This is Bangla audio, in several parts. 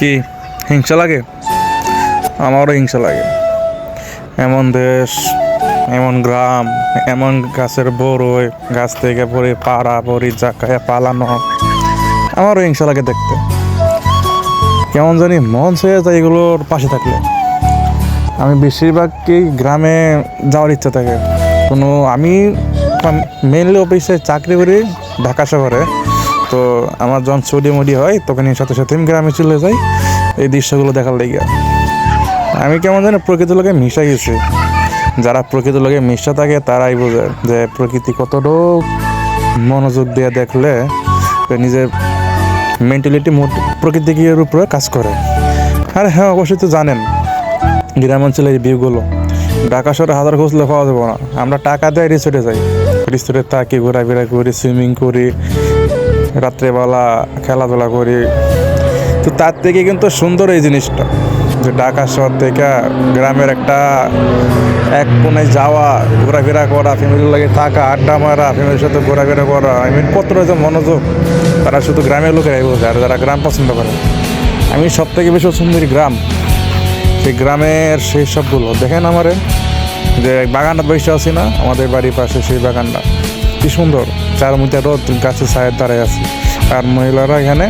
কি, হিংসা লাগে? আমারও হিংসা লাগে। এমন দেশ, এমন গ্রাম, এমন গাছের বড়ই, গাছ থেকে পড়ে পাড়া পড়ি জাকায় পালানো। আমারও হিংসা লাগে দেখতে। কেমন জানি মন ছুঁয়ে যায় এগুলোর পাশে থাকলে। আমি বেশিরভাগই গ্রামে যাওয়ার ইচ্ছা থাকে। কোনো আমি মেনলি অফিসে চাকরি করি ঢাকা শহরে। তো আমার যখন ছুটি মুটি হয়, তখন এর সাথে সাথে আমি গ্রামে চলে যাই, এই দৃশ্যগুলো দেখার লেগে। আমি কেমন জানি প্রকৃতির লোকে মিশে গেছি। যারা প্রকৃতির লোকে মিশা থাকে, তারাই বোঝে যে প্রকৃতি কতটুকু মনোযোগ দিয়ে দেখলে নিজের মেন্টালিটি মোট প্রকৃতির উপরে কাজ করে। আর হ্যাঁ অবশ্যই তো জানেন গ্রাম অঞ্চলের ভিউগুলো, ঢাকা শহরে হাজার খুঁজলে পাওয়া যাবে না। আমরা টাকা দিয়ে রিসোর্টে যাই। রিসোর্টে থাকি, ঘোরাফেরা করি সুইমিং করি রাত্রেবেলা খেলাধুলা করি। তো তার থেকে কিন্তু সুন্দর এই জিনিসটা, যে ঢাকা শহর থেকে গ্রামের একটা এক কোণে যাওয়া, ঘোরাফেরা করা ফ্যামিলির লাগে থাকা, আড্ডা মারা ফ্যামিলির সাথে ঘোরাফেরা করা আই মিন কত রয়েছে মনোযোগ, তারা শুধু গ্রামের লোকেরাই বোঝে, আর যারা গ্রাম পছন্দ করে। আমি সব থেকে বেশি পছন্দ গ্রাম। সেই গ্রামের সেই সবগুলো। দেখেন আমারে, যে বাগানটা বসে আছি না, আমাদের বাড়ির পাশে সেই বাগানটা। কি সুন্দর। চার মধ্যে রোদ গাছের ছায়ের দাঁড়ায় আছে। আর মহিলারা এখানে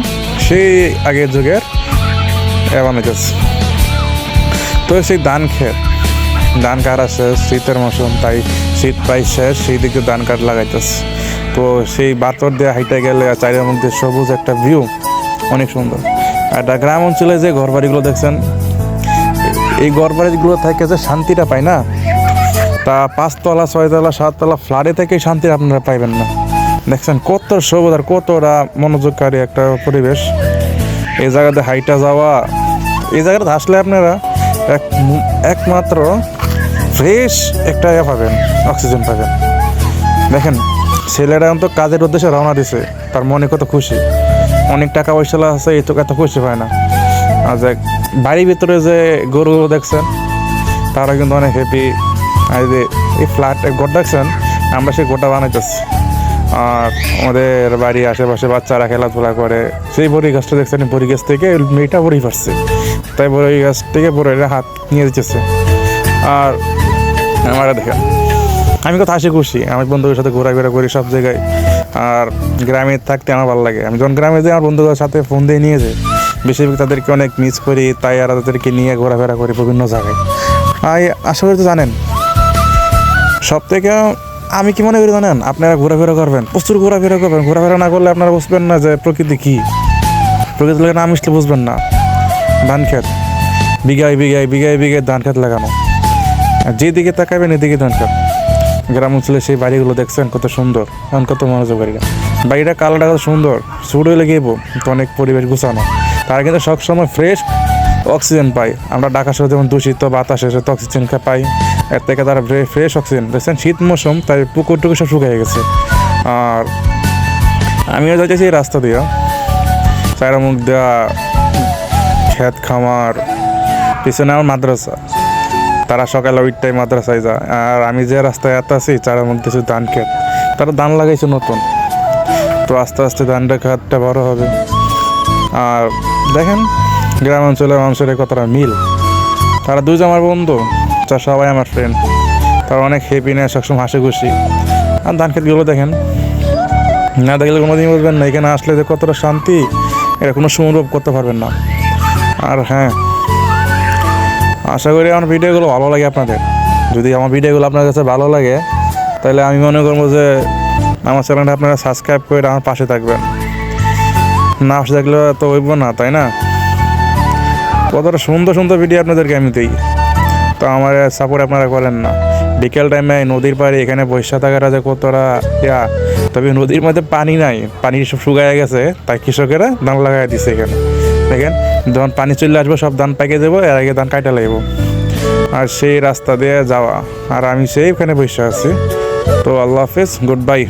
সেই আগের যুগের বানাইতেছে তো সেই ধান ক্ষেত ধান কাটা শেষ, শীতের মৌসুম, তাই শীত প্রায় শেষ সেই দিকে ধান কাঠ লাগাইতেছে। তো সেই বাতর দিয়ে হাইটে গেলে চারির মধ্যে সবুজ একটা ভিউ অনেক সুন্দর। আর গ্রাম অঞ্চলে যে ঘর বাড়িগুলো দেখছেন, এই ঘর বাড়িগুলো থেকে যে শান্তিটা পায় না তা পাঁচতলা, ছয়তলা, সাততলা ফ্ল্যাটে থেকে শান্তি আপনারা পাইবেন না। দেখছেন কত সবুজ আর কতটা মনোযোগকারী একটা পরিবেশ। এই জায়গাতে হাইটা যাওয়া, এই জায়গাতে আসলে আপনারা এক, একমাত্র ফ্রেশ একটা ইয়ে পাবেন, অক্সিজেন পাবেন। দেখেন, ছেলেরা তো কাজের উদ্দেশ্যে রওনা দিছে, তার মনে কত খুশি। অনেক টাকা পয়সা আছে, এই তো এত খুশি পায় না। আর যে বাড়ির ভিতরে যে গরুগুলো দেখছেন, তারা কিন্তু অনেক হ্যাপি আর যে এই ফ্ল্যাট দেখছেন, আমরা সেই গোটা বানাইতেছি। আর আমাদের বাড়ির আশেপাশে বাচ্চারা খেলাধুলা করে, সেই বড়ি গাছটা দেখছেন বড়ি গাছ থেকে মেয়েটা বড়ি পারছে। তাই বড়ি গাছ থেকে বড়িরা হাত নিয়ে দিতেছে। আর আমার দেখেন, আমি কত হাসি খুশি, আমি বন্ধুদের সাথে ঘোরাফেরা করি সব জায়গায়। আর গ্রামে থাকতে আমার ভালো লাগে। আমি যখন গ্রামে যাই, আমার বন্ধুদের সাথে ফোন দিয়ে নিয়ে যাই। বেশিরভাগ তাদেরকে অনেক মিস করি, তাই আর তাদেরকে নিয়ে ঘোরাফেরা করি বিভিন্ন জায়গায়। আর আশা করি তো জানেন সব থেকে আমি কি মনে করি জানেন? আপনারা ঘোরাফেরা করবেন। প্রচুর ঘোরাফেরা করবেন। ঘোরাফেরা না করলে আপনারা বুঝবেন না যে প্রকৃতি কী। প্রকৃতি লোকের নাম মিশলে বুঝবেন না। ধান খেত বিঘায় বিঘায় বিঘায় বিঘায় ধান খেত লাগানো। যেদিকে তাকাবেন এদিকে ধান খেত গ্রাম অঞ্চলে সেই বাড়িগুলো দেখছেন, কত সুন্দর। এখন কত মনোযোগ বাড়িটা বাড়িটা কালারটা কত সুন্দর। ছোট গিয়েবো তো অনেক পরিবেশ গুছানো। তারা কিন্তু সবসময় ফ্রেশ অক্সিজেন পায়। আমরা ঢাকা শহরে যেমন দূষিত, বাতাস এসে অক্সিজেন পাই। এর থেকে তারা ফ্রেশ অক্সিজেন দেখছেন, শীত মৌসুম, তাই পুকুর টুকুর সব শুকিয়ে গেছে। আর আমিও যাইতেছি এই রাস্তা দিয়ে। চার মুখ দেওয়া ক্ষেত খামার, পিছনে আমার মাদ্রাসা। তারা সকালে ওইটাই মাদ্রাসায় যায়। আর আমি যে রাস্তায় এত আছি মধ্যে শুধু ধান ক্ষেত তারা ধান লাগাইছে নতুন। তো আস্তে আস্তে ধানটা খাতটা বড় হবে। আর দেখেন, গ্রাম অঞ্চলের মানুষের কতটা মিল। তারা দুজন আমার বন্ধু। তা সবাই আমার ফ্রেন্ড তারা অনেক হ্যাপি নেয় সবসময় হাসি খুশি। আর ধান ক্ষেতগুলো দেখেন। না দেখলে কোনোদিন বলবেন না, এখানে আসলে যে কতটা শান্তি, এটা কোনো অনুভব করতে পারবেন না। আর হ্যাঁ আশা করি আমার ভিডিওগুলো ভালো লাগে আপনাদের। যদি আমার ভিডিওগুলো আপনার কাছে ভালো লাগে, তাহলে আমি মনে করব যে আমার চ্যানেলটা আপনারা সাবস্ক্রাইব করে আমার পাশে থাকবেন। না পাশে থাকলে তো হইব না, তাই না? কতটা সুন্দর সুন্দর ভিডিও আপনাদেরকে আমি দিই। তো আমার সাপোর্ট আপনারা করেন না। বিকেল টাইমে নদীর পাড়ে এখানে বৈশা থাকার আছে কতটা ইয়া, তবে নদীর মধ্যে পানি নাই, পানি সব শুকায় গেছে, তাই কৃষকেরা ধান লাগাই দিছে এখানে। দেখেন, যখন পানি চলে আসব, সব ধান পাকে দেবো এর আগে ধান কাটা লাগবো। আর সেই রাস্তা দিয়ে যাওয়া। আর আমি সেইখানে বসে আছি। তো আল্লাহ হাফেজ গুড বাই